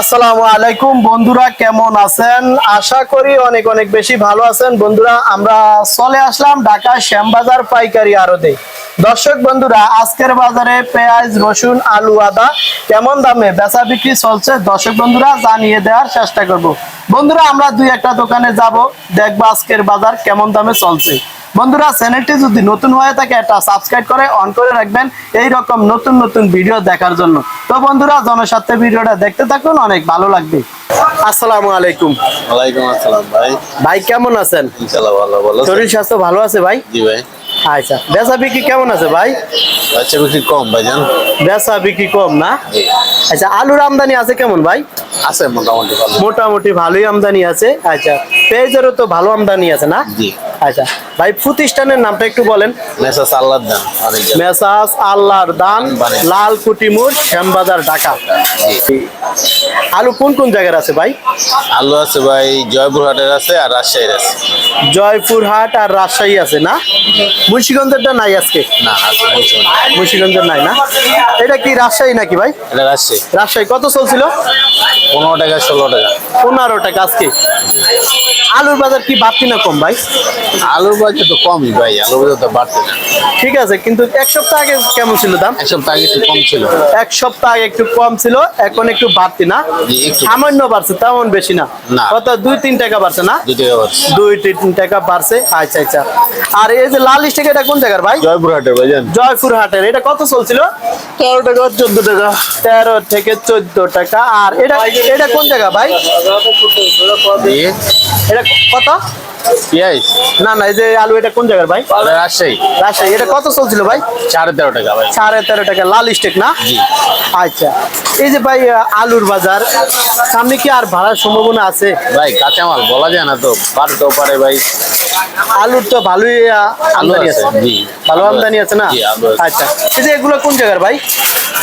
আসসালামু আলাইকুম বন্ধুরা, কেমন আছেন? আশা করি অনেক অনেক বেশি ভালো আছেন। বন্ধুরা, আমরা চলে আসলাম ঢাকা শ্যামবাজার পাইকারি দর্শক বন্ধুরা, আজকের বাজারে পেঁয়াজ, রসুন, আলু, আদা কেমন দামে বেচা বিক্রি চলছে? দর্শক বন্ধুরা, জানিয়ে দেওয়ার চেষ্টা করব। বন্ধুরা, আমরা দুই একটা দোকানে যাব, দেখব আজকের বাজার কেমন দামে চলছে। বন্ধুরা চ্যানেলটি যদি নতুন হয়ে থাকে একটা সাবস্ক্রাইব করে অন করে রাখবেন এই রকম নতুন নতুন ভিডিও দেখার জন্য। তো বন্ধুরা জনস্বার্থে ভিডিওটা দেখতে থাকুন অনেক ভালো লাগবে। আসসালামু আলাইকুম। ওয়ালাইকুম আসসালাম ভাই। ভাই কেমন আছেন? ইনশাল্লাহ ভালো ভালো? শরীর স্বাস্থ্য ভালো আছে ভাই? জি ভাই। আচ্ছা বেচা বিক্রি কেমন আছে ভাই? বাচ্চা বিক্রি কম ভাইজান বেচা বিক্রি কম না? আচ্ছা আলুর আমদানি আছে কেমন ভাই? আছে মোটামুটি ভালো। মোটামুটি ভালোই আমদানি আছে। আচ্ছা পেঁয়াজেরও তো ভালো আমদানি আছে না? জি। আচ্ছা ভাই প্রতিষ্ঠানের নামটা একটু বলেন। মেসা সাল্লাদ দেন। মেসাস আল্লাহর দান বাণিজ্য। লাল কুটিমুর শ্যামবাজার ঢাকা। আলু কোন কোন জায়গার আছে ভাই? আলু আছে ভাই জয়পুরহাটের আছে আর রাজশাহীর আছে। জয়পুরহাট আর রাজশাহী আছে না? মুন্সিগঞ্জেরটা নাই আজকে? না। মুন্সিগঞ্জের নাই না? এটা কি রাজশাহী নাকি ভাই? এটা রাজশাহী। রাজশাহী। কত চলছিল? পনেরো টাকা ষোলো টাকা। পনেরো টাকা আজকে। আলুর বাজার কি বাড়তি না কম ভাই? আলুর বাজার তো কমই ভাই তো বাড়তে না। ঠিক আছে কিন্তু এক সপ্তাহ আগে কেমন ছিল দাম? এক সপ্তাহ আগে একটু কম ছিল। এক সপ্তাহ আগে একটু কম ছিল এখন একটু বাড়তি না? সামান্য বাড়ছে তেমন বেশি না। দুই তিন টাকা বাড়ছে না? দুই টাকা বাড়ছে। দুই তিন টাকা বাড়ছে আচ্ছা আচ্ছা। আর এই যে লাল স্টিক এটা কোন জায়গার ভাই? জয়পুরহাটের ভাইজান জয়পুর হাটের এটা কত চলছিল? তেরো টাকা চোদ্দ টাকা। তেরো থেকে চোদ্দ টাকা। আর এটা এটা কোন জায়গা ভাই? এটা কত? পেঁয়াজ? না না এই যে আলু এটা কোন জায়গার ভাই? রাজশাহী। রাজশাহী এটা কত চলছিল ভাই? সাড়ে তেরো টাকা ভাই। সাড়ে তেরো টাকা লাল স্টেক না? জি। আচ্ছা এই যে ভাই আলুর বাজার সামনে কি আর ভাড়ার সম্ভাবনা আছে? ভাই কাঁচামাল বলা যায় না তো বাড়তেও পারে ভাই। আলুর তো ভালোই আলু আমদানি আছে জি। ভালো আমদানি আছে। না। আচ্ছা এই যে এগুলো কোন জায়গার ভাই?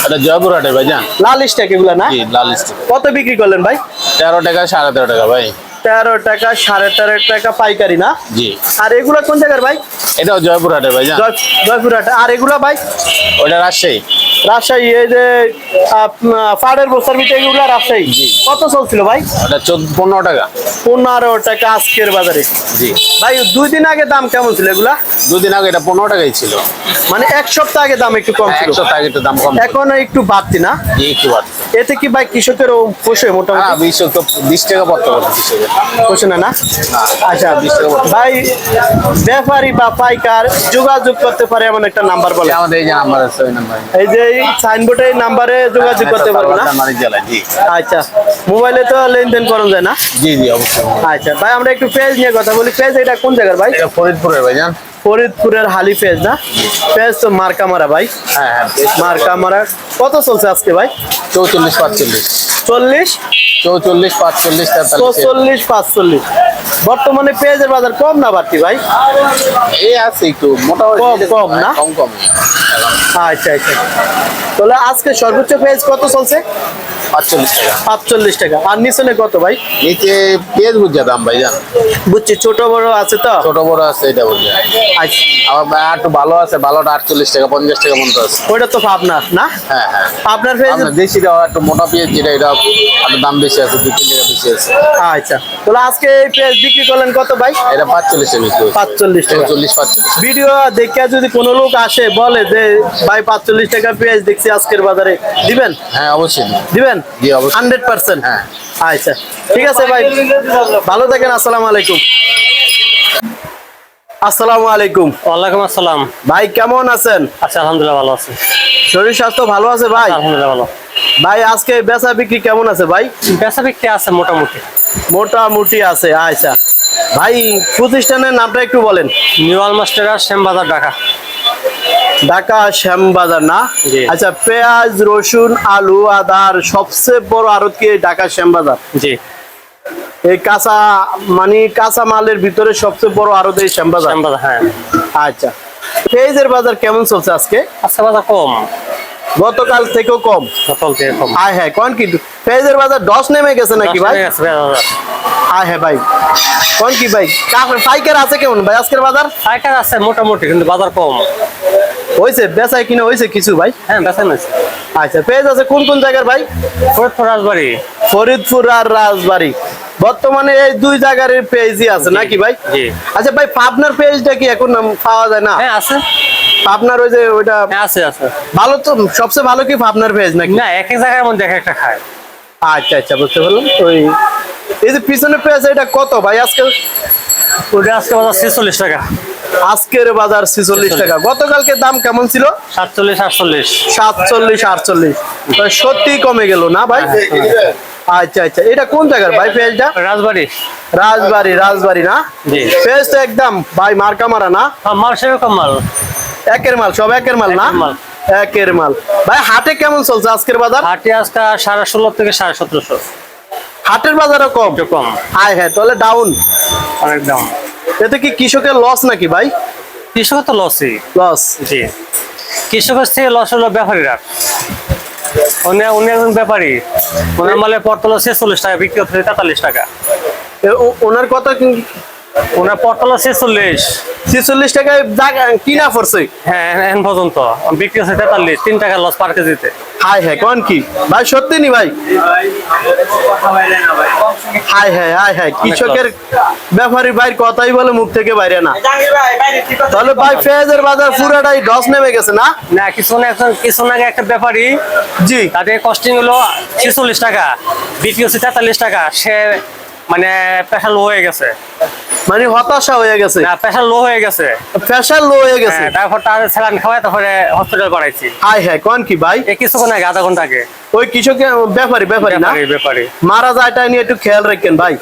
এটা জয়পুরহাটের ভাইজান লাল স্টেক এগুলো না? জি লাল স্টিক। কত বিক্রি করলেন ভাই? তেরো টাকা সাড়ে তেরো টাকা ভাই। তেরো টাকা সাড়ে তেরো টাকা পাইকারি না? জি। আর এগুলো কোন জায়গার ভাই? এটাও জয়পুরহাটের ভাইজান জয়- জয়পুরহাট। আর এগুলো ভাই? ওটা রাজশাহী। রাজশাহী এই যে ফাড়ের বস্তার ভিতরে এগুলো রাজশাহী। জি। কত চলছিল ভাই? ওটা চোদ্দ পনেরো টাকা। পনেরো টাকা আজকের বাজারে। জি। ভাই দুই দিন আগে দাম কেমন ছিল এগুলা? দুদিন আগে এটা পনেরো টাকাই ছিল। মানে এক সপ্তাহ আগে দাম একটু কম ছিল। একশো টাকা একটু দাম কম এখন একটু বাড়তি না? একটু বাড়ছে এতে কি ভাই কৃষকের পোষে হ্যাঁ মোটামুটি? বিশ তো বিশ টাকা পড়তে পোষে না না? আচ্ছা বিশ টাকা ভাই ব্যাপারী বা পাইকার যোগাযোগ করতে পারে এমন একটা নাম্বার বলে আমাদের এই যে নাম্বার আছে ওই নাম্বার। এই যে সাইনবোর্ডে নাম্বারে যোগাযোগ করতে পারবে না? মারি জেলা জি। আচ্ছা মোবাইলে তো লেনদেন করা যায় না? জি জি অবশ্যই। আচ্ছা ভাই আমরা একটু পেজ নিয়ে কথা বলি। পেজ এটা কোন জায়গার ভাই? এটা ফরিদপুরের ভাইজান। ফরিদপুরের হালি পেজ না? পেজ তো মার্কা মারা ভাই। হ্যাঁ হ্যাঁ মার্কা মারা। কত চলছে আজকে ভাই? চৌচল্লিশ পাঁচচল্লিশ। চল্লিশ? চৌচল্লিশ পাঁচচল্লিশ চৌচল্লিশ পাঁচচল্লিশ। বর্তমানে পেঁয়াজের বাজার কম না বাড়তি ভাই? এই আছে একটু মোটামুটি কম, কম না? কম কম। আচ্ছা আচ্ছা। তাহলে আজকে সর্বোচ্চ পেঁয়াজ কত চলছে? পাঁচচল্লিশ টাকা। পাঁচচল্লিশ টাকা। আর নিচনে কত ভাই? নিচে পেঁয়াজ বুঝছে দাম ভাইজান বুঝছি ছোট বড় আছে তো? ছোট বড় আছে এটা বুঝছে আচ্ছা। আবার একটু ভালো আছে ভালোটা আটচল্লিশ টাকা পঞ্চাশ টাকা আছে। ওইটা তো আপনার না? হ্যাঁ হ্যাঁ। আপনার পেঁয়াজ আপনার দেশিটা একটু মোটা পেঁয়াজ যেটা এটা একটু দাম বেশি আছে দু তিন টাকা বেশি আছে। আচ্ছা। তাহলে আজকে এই পেঁয়াজ বিক্রি করলেন কত ভাই? এটা পাঁচচল্লিশ টাকা পাঁচচল্লিশ টাকা। চল্লিশ পাঁচচল্লিশ। ভিডিও দেখে যদি কোনো লোক আসে বলে যে ভাই পাঁচচল্লিশ টাকা পেঁয়াজ দেখছি আজকের বাজারে। দিবেন? হ্যাঁ অবশ্যই। দিবেন? হান্ড্রেড পার্সেন্ট হ্যাঁ। আচ্ছা ঠিক আছে ভাই। ভালো থাকেন আসসালামু আলাইকুম। আসসালামু আলাইকুম। ওয়ালাইকুম আসসালাম। ভাই কেমন আছেন? আচ্ছা আলহামদুলিল্লাহ ভালো আছি। শরীর স্বাস্থ্য ভালো আছে ভাই? আলহামদুলিল্লাহ ভালো। ভাই আজকে বেচা বিক্রি কেমন আছে ভাই? বেচা বিক্রি আছে মোটামুটি। মোটামুটি আছে আচ্ছা। ভাই প্রতিষ্ঠানের নামটা একটু বলেন। নিউ আলমাস্টার শ্যামবাজার ঢাকা। ঢাকা শ্যামবাজার না? আচ্ছা পেঁয়াজ রসুন আলু আদার সবচেয়ে বড় আড়ত কি ঢাকা শ্যামবাজার? জি। এই কাঁচা মানে কাঁচা মালের ভিতরে সবচেয়ে বড় আড়ত এই শ্যামবাজার? হ্যাঁ। আচ্ছা। পেঁয়াজের বাজার কেমন চলছে আজকে? আচ্ছা বাজার কম। গতকাল থেকেও কম। বোতল থেকে কম। আয় হ্যাঁ কোন কি পেঁয়াজের বাজার দশ নেমে গেছে নাকি ভাই? আয় হ্যাঁ ভাই। কোন কি ভাই? পাইকার আছে কেমন? ভাই আজকের বাজার? পাইকার আছে মোটামুটি কিন্তু বাজার কম। হয়েছে বেচায় কিনে হয়েছে কিছু ভাই? হ্যাঁ বেচা নিয়েছে আচ্ছা পেজ আছে কোন কোন জায়গার ভাই? ফরিদপুর রাজবাড়ি। ফরিদপুর আর রাজবাড়ি। বর্তমানে এই দুই জায়গার পেজই আছে নাকি ভাই? আচ্ছা ভাই পাবনার পেজটা কি এখন পাওয়া যায় না? হ্যাঁ আছে। পাবনার ওই যে ওইটা হ্যাঁ আছে আছে। ভালো তো সবচেয়ে ভালো কি পাবনার পেজ নাকি? না এক এক জায়গার মধ্যে এক একটা খায়। আচ্ছা আচ্ছা বুঝতে পারলাম। ওই এই যে পিছনে এটা কত ভাই আজকে? ওটা আজকে বাজার ছেচল্লিশ টাকা। আজকের বাজার ছিচল্লিশ টাকা। গতকালকে দাম কেমন ছিল? সাতচল্লিশ আটচল্লিশ। সাতচল্লিশ আটচল্লিশ। সত্যি কমে গেল না ভাই? আচ্ছা আচ্ছা। এটা কোন জায়গার ভাই পেজটা রাজবাড়ি। রাজবাড়ি রাজবাড়ি না? জি। পেজটা একদম ভাই মার্কা মারা না? হ্যাঁ, মাল সেরকম মাল। একের মাল সব একের মাল না? একের মাল। ভাই হাটে কেমন চলছে আজকের বাজার? হাটে আজকে সাড়ে ষোলো থেকে সাড়ে সতেরোশো। হাটের বাজারও কম? কম। হ্যাঁ হ্যাঁ তাহলে ডাউন অনেক দাম এতে কি কৃষকের লস নাকি ভাই? কৃষকের তো লসই লস জি। কৃষকের থেকে লস হলো ব্যাপারীরা। উনি উনি একজন ব্যাপারী। ওনার মালে পটল ছেচল্লিশ টাকা বিক্রি হচ্ছে তেতাল্লিশ টাকা। ওনার কথা ওনার পটল ছেচল্লিশ। ছিচল্লিশ টাকায় কিনা পড়ছে? হ্যাঁ এখন পর্যন্ত। বিক্রি হচ্ছে তেতাল্লিশ তিন টাকা লস পার কেজিতে। হাই হ্যাঁ কোন কি? ভাই সত্যি নি ভাই? হাই হ্যাঁ হাই হ্যাঁ কৃষকের ব্যাপারী ভাই কথাই বলে মুখ থেকে বাইরে না। তাহলে ভাই পেঁয়াজের বাজার পুরাটাই ডস নেমে গেছে না? না কিছু একজন কিছু আগে একটা ব্যাপারী। জি। তাদের কস্টিং হলো ছেচল্লিশ টাকা বিক্রি হচ্ছে তেতাল্লিশ টাকা। সে মানে প্রেশার লো হয়ে গেছে। মানে হতাশা হয়ে গেছে। না প্রেশার লো হয়ে গেছে। প্রেশার লো হয়ে গেছে। হ্যাঁ, তারপর তার স্যালান খাওয়াই তারপরে হসপিটাল পাঠাইছি। হাই হ্যাঁ কোন কি ভাই? এই কিছুক্ষণ আগে আধা ঘণ্টা আগে। ওই কৃষকের ব্যাপারী ব্যাপারী না? ব্যাপারী ব্যাপারী। মারা যায়টা নিয়ে একটু খেয়াল রাখেন ভাই।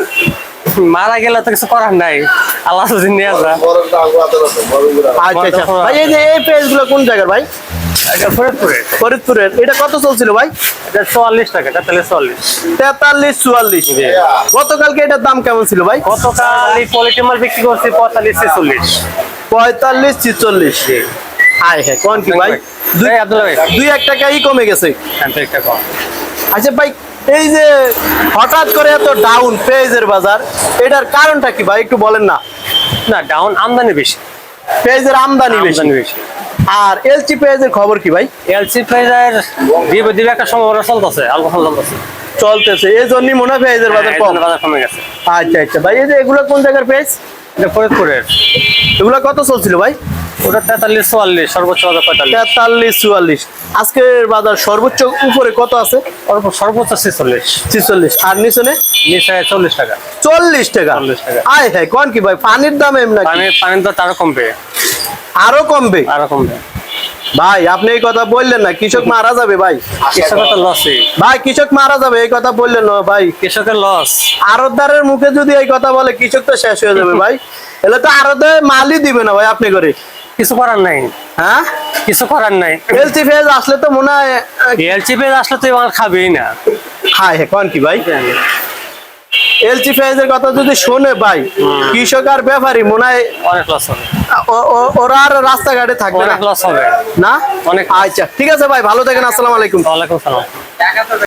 মারা গেলে তো কিছু করার নাই। আল্লাহ যদি নিয়ে যা আচ্ছা আচ্ছা। ভাই এই যে এই পেজগুলো কোন জায়গার ভাই? এটা ফরিদপুরে ফরিদপুরের। এটা কত চলছিল ভাই? এটা টাকা। গতকালকে এটার দাম কেমন ছিল ভাই? গতকাল এই কোয়ালিটি মাল বিক্রি করছি হাই হ্যাঁ কোন কি ভাই? দুই এই আব্দুল্লাহ ভাই দুই এক টাকাই কমে গেছে। হ্যাঁ, আচ্ছা ভাই এই যে হঠাৎ করে এত ডাউন পেঁয়াজের বাজার এটার কারণটা কি ভাই? একটু বলেন না। না ডাউন আমদানি বেশি। পেঁয়াজের আমদানি বেশি। আমদানি বেশি। আর এলচি পেঁয়াজের খবর কি ভাই? এলসি প্রাইজের দিবে দিবে একটা সম্ভাবনা চলতেছে অল্প চলতেছে। চলতেছে এই জন্যই মনে হয় পেঁয়াজের বাজার হ্যাঁ, কম। বাজার কমে গেছে। আচ্ছা আচ্ছা ভাই এই যে এগুলো কোন জায়গার পেঁয়াজ? এটা ফরিদপুরের। এগুলো কত চলছিল ভাই? ওটা তেতাল্লিশ চুয়াল্লিশ সর্বোচ্চ বাজার পঁয়তাল্লিশ। তেতাল্লিশ চুয়াল্লিশ। আজকের বাজার সর্বোচ্চ উপরে কত আছে? সর্বোচ্চ ছেচল্লিশ। ছিচল্লিশ। আর নিচনে? নিচে চল্লিশ টাকা। চল্লিশ টাকা। 40 টাকা। আয় হ্যাঁ কোন কি ভাই পানির দাম এম নাকি? পানির দর আরও কমবে। আরও কমবে। আরও কমবে। ভাই আপনি এই কথা বললেন না কৃষক মারা যাবে ভাই। কৃষকের তো লসই ভাই কৃষক মারা যাবে এই কথা বললেন না ভাই। কৃষকের লস আরতদারের মুখে যদি এই কথা বলে কৃষক তো শেষ হয়ে যাবে ভাই। এলে তো আরতে মালই দিবে না ভাই আপনি করে। কিছু করার নাই। হ্যাঁ? কিছু করার নাই। এলসি ফেজ আসলে তো মনে হয় এলচি পেজ আসলে আমার খাবেই না। হায় হ্যাঁ কোন কি ভাই? এলসি ফেজের কথা যদি শোনে ভাই কৃষক আর ব্যাপারী মনে হয় অনেক লস হবে। ওরা আর রাস্তাঘাটে থাকবে না? অনেক লস হবে। না? অনেক আচ্ছা ঠিক আছে ভাই ভালো থাকেন আসসালামু আলাইকুম। ওয়ালাইকুম